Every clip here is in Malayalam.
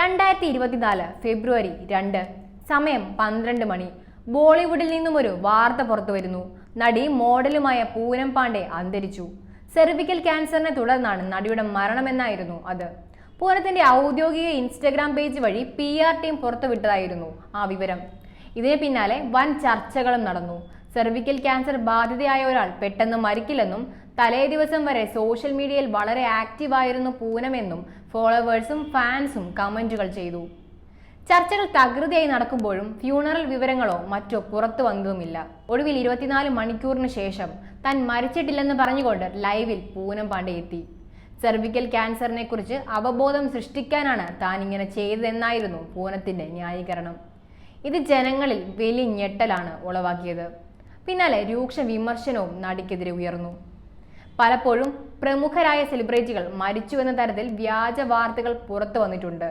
രണ്ടായിരത്തി ഇരുപത്തിനാല് ഫെബ്രുവരി രണ്ട് സമയം പന്ത്രണ്ട് മണി. ബോളിവുഡിൽ നിന്നും ഒരു വാർത്ത പുറത്തു വരുന്നു. നടി മോഡലുമായ പൂനം പാണ്ഡെ അന്തരിച്ചു. സെർവിക്കൽ ക്യാൻസറിനെ തുടർന്നാണ് നടിയുടെ മരണമെന്നായിരുന്നു അത്. പൂനത്തിന്റെ ഔദ്യോഗിക ഇൻസ്റ്റഗ്രാം പേജ് വഴി പി ആർ ടീം പുറത്തുവിട്ടതായിരുന്നു ആ വിവരം. ഇതിന് പിന്നാലെ വൻ ചർച്ചകളും നടന്നു. സെർവിക്കൽ ക്യാൻസർ ബാധിതയായ ഒരാൾ പെട്ടെന്ന് മരിക്കില്ലെന്നും തലേ ദിവസം വരെ സോഷ്യൽ മീഡിയയിൽ വളരെ ആക്റ്റീവായിരുന്നു പൂനമെന്നും ഫോളോവേഴ്സും ഫാൻസും കമന്റുകൾ ചെയ്തു. ചർച്ചകൾ തകൃതിയായി നടക്കുമ്പോഴും ഫ്യൂണറൽ വിവരങ്ങളോ മറ്റോ പുറത്തു വന്നതുമില്ല. ഒടുവിൽ ഇരുപത്തിനാല് മണിക്കൂറിന് ശേഷം താൻ മരിച്ചിട്ടില്ലെന്ന് പറഞ്ഞുകൊണ്ട് ലൈവിൽ പൂനം പാണ്ഡെ എത്തി. സെർവിക്കൽ ക്യാൻസറിനെ കുറിച്ച് അവബോധം സൃഷ്ടിക്കാനാണ് താൻ ഇങ്ങനെ ചെയ്തതെന്നായിരുന്നു പൂനത്തിന്റെ ന്യായീകരണം. ഇത് ജനങ്ങളിൽ വലിയ ഞെട്ടലാണ് ഉളവാക്കിയത്. പിന്നാലെ രൂക്ഷ വിമർശനവും നടിക്കെതിരെ ഉയർന്നു. പലപ്പോഴും പ്രമുഖരായ സെലിബ്രിറ്റികൾ മരിച്ചു എന്ന തരത്തിൽ വ്യാജ വാർത്തകൾ പുറത്തു വന്നിട്ടുണ്ട്.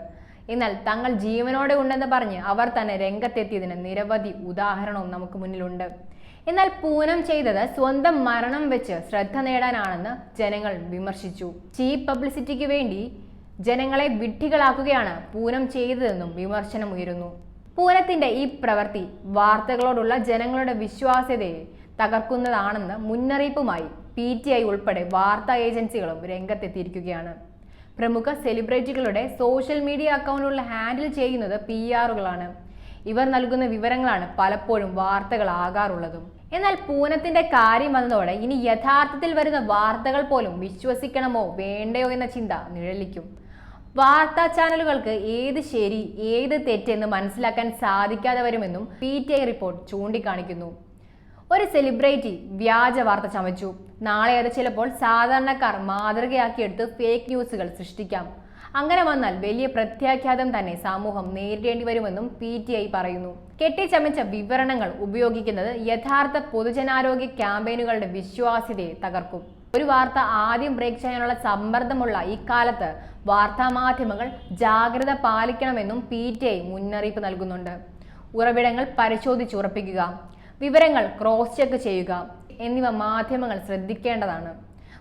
എന്നാൽ തങ്ങൾ ജീവനോടെ ഉണ്ടെന്ന് പറഞ്ഞ് അവർ തന്നെ രംഗത്തെത്തിയതിന് നിരവധി ഉദാഹരണവും നമുക്ക് മുന്നിലുണ്ട്. എന്നാൽ പൂനം ചെയ്തത് സ്വന്തം മരണം വെച്ച് ശ്രദ്ധ നേടാനാണെന്ന് ജനങ്ങൾ വിമർശിച്ചു. ചീപ്പ് പബ്ലിസിറ്റിക്ക് വേണ്ടി ജനങ്ങളെ വിഡ്ഢികളാക്കുകയാണ് പൂനം ചെയ്തതെന്നും വിമർശനം ഉയരുന്നു. പൂനത്തിന്റെ ഈ പ്രവൃത്തി വാർത്തകളോടുള്ള ജനങ്ങളുടെ വിശ്വാസ്യതയെ തകർക്കുന്നതാണെന്ന് മുന്നറിയിപ്പുമായി പി ടി ഐ ഉൾപ്പെടെ വാർത്താ ഏജൻസികളും രംഗത്തെത്തിയിരിക്കുകയാണ്. പ്രമുഖ സെലിബ്രിറ്റികളുടെ സോഷ്യൽ മീഡിയ അക്കൗണ്ടുകൾ ഹാൻഡിൽ ചെയ്യുന്നത് പി ആറുകളാണ്. ഇവർ നൽകുന്ന വിവരങ്ങളാണ് പലപ്പോഴും വാർത്തകളാകാറുള്ളതും എന്നാൽ പൂനത്തിന്റെ കാര്യം വന്നതോടെ ഇനി യഥാർത്ഥത്തിൽ വരുന്ന വാർത്തകൾ പോലും വിശ്വസിക്കണമോ വേണ്ടയോ എന്ന ചിന്ത നിഴലിക്കും. വാർത്താ ചാനലുകൾക്ക് ഏത് ശരി ഏത് തെറ്റെന്ന് മനസ്സിലാക്കാൻ സാധിക്കാതെ വരുമെന്നും പി ടി ഐ റിപ്പോർട്ട് ചൂണ്ടിക്കാണിക്കുന്നു. ഒരു സെലിബ്രിറ്റി വ്യാജ വാർത്ത ചമച്ചു. നാളെ അത് ചിലപ്പോൾ സാധാരണക്കാർ മാതൃകയാക്കിയെടുത്ത് ഫേക്ക് ന്യൂസുകൾ സൃഷ്ടിക്കാം. അങ്ങനെ വന്നാൽ വലിയ പ്രത്യാഘാതം തന്നെ സമൂഹം നേരിടേണ്ടി വരുമെന്നും പി ടി ഐ പറയുന്നു. കെട്ടിച്ചമച്ച വിവരണങ്ങൾ ഉപയോഗിക്കുന്നത് യഥാർത്ഥ പൊതുജനാരോഗ്യ ക്യാമ്പയിനുകളുടെ വിശ്വാസ്യതയെ തകർക്കും. ഒരു വാർത്ത ആദ്യം ബ്രേക്ക് ചെയ്യാനുള്ള സമ്മർദ്ദമുള്ള ഇക്കാലത്ത് വാർത്താമാധ്യമങ്ങൾ ജാഗ്രത പാലിക്കണമെന്നും പി ടി ഐ മുന്നറിയിപ്പ് നൽകുന്നുണ്ട്. ഉറവിടങ്ങൾ പരിശോധിച്ചുറപ്പിക്കുക. വിവരങ്ങൾ ക്രോസ് ചെക്ക് ചെയ്യുക എന്നിവ മാധ്യമങ്ങൾ ശ്രദ്ധിക്കേണ്ടതാണ്.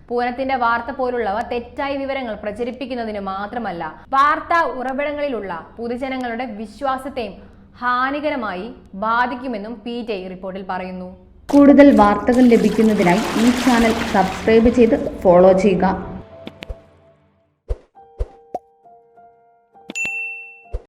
പൂനത്തിന്റെ വാർത്ത പോലുള്ളവ തെറ്റായ വിവരങ്ങൾ പ്രചരിപ്പിക്കുന്നതിന് മാത്രമല്ല വാർത്താ ഉറവിടങ്ങളിലുള്ള പൊതുജനങ്ങളുടെ വിശ്വാസത്തെയും ഹാനികരമായി ബാധിക്കുമെന്നും പി ടി റിപ്പോർട്ടിൽ പറയുന്നു. കൂടുതൽ വാർത്തകൾ ലഭിക്കുന്നതിനായി ഈ ചാനൽ സബ്സ്ക്രൈബ് ചെയ്ത് ഫോളോ ചെയ്യുക.